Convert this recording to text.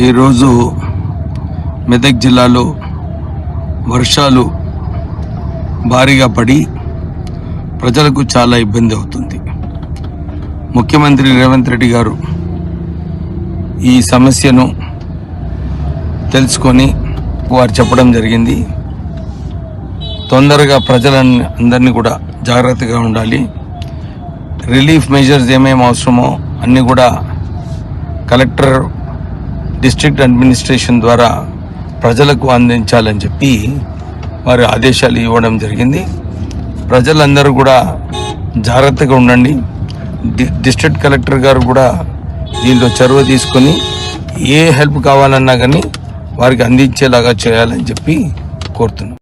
ఈరోజు మెదక్ జిల్లాలో వర్షాలు భారీగా పడి ప్రజలకు చాలా ఇబ్బంది అవుతుంది. ముఖ్యమంత్రి రేవంత్ రెడ్డి గారు ఈ సమస్యను తెలుసుకొని వారు చెప్పడం జరిగింది. తొందరగా ప్రజలని అందరినీ కూడా జాగ్రత్తగా ఉండాలి. రిలీఫ్ మెజర్స్ ఏమేమి అవసరమో అన్నీ కూడా కలెక్టర్ డిస్ట్రిక్ట్ అడ్మినిస్ట్రేషన్ ద్వారా ప్రజలకు అందించాలని చెప్పి వారి ఆదేశాలు ఇవ్వడం జరిగింది. ప్రజలందరూ కూడా జాగ్రత్తగా ఉండండి. డిస్ట్రిక్ట్ కలెక్టర్ గారు కూడా దీంట్లో చొరవ తీసుకొని ఏ హెల్ప్ కావాలన్నా కానీ వారికి అందించేలాగా చేయాలని చెప్పి కోరుతున్నాం.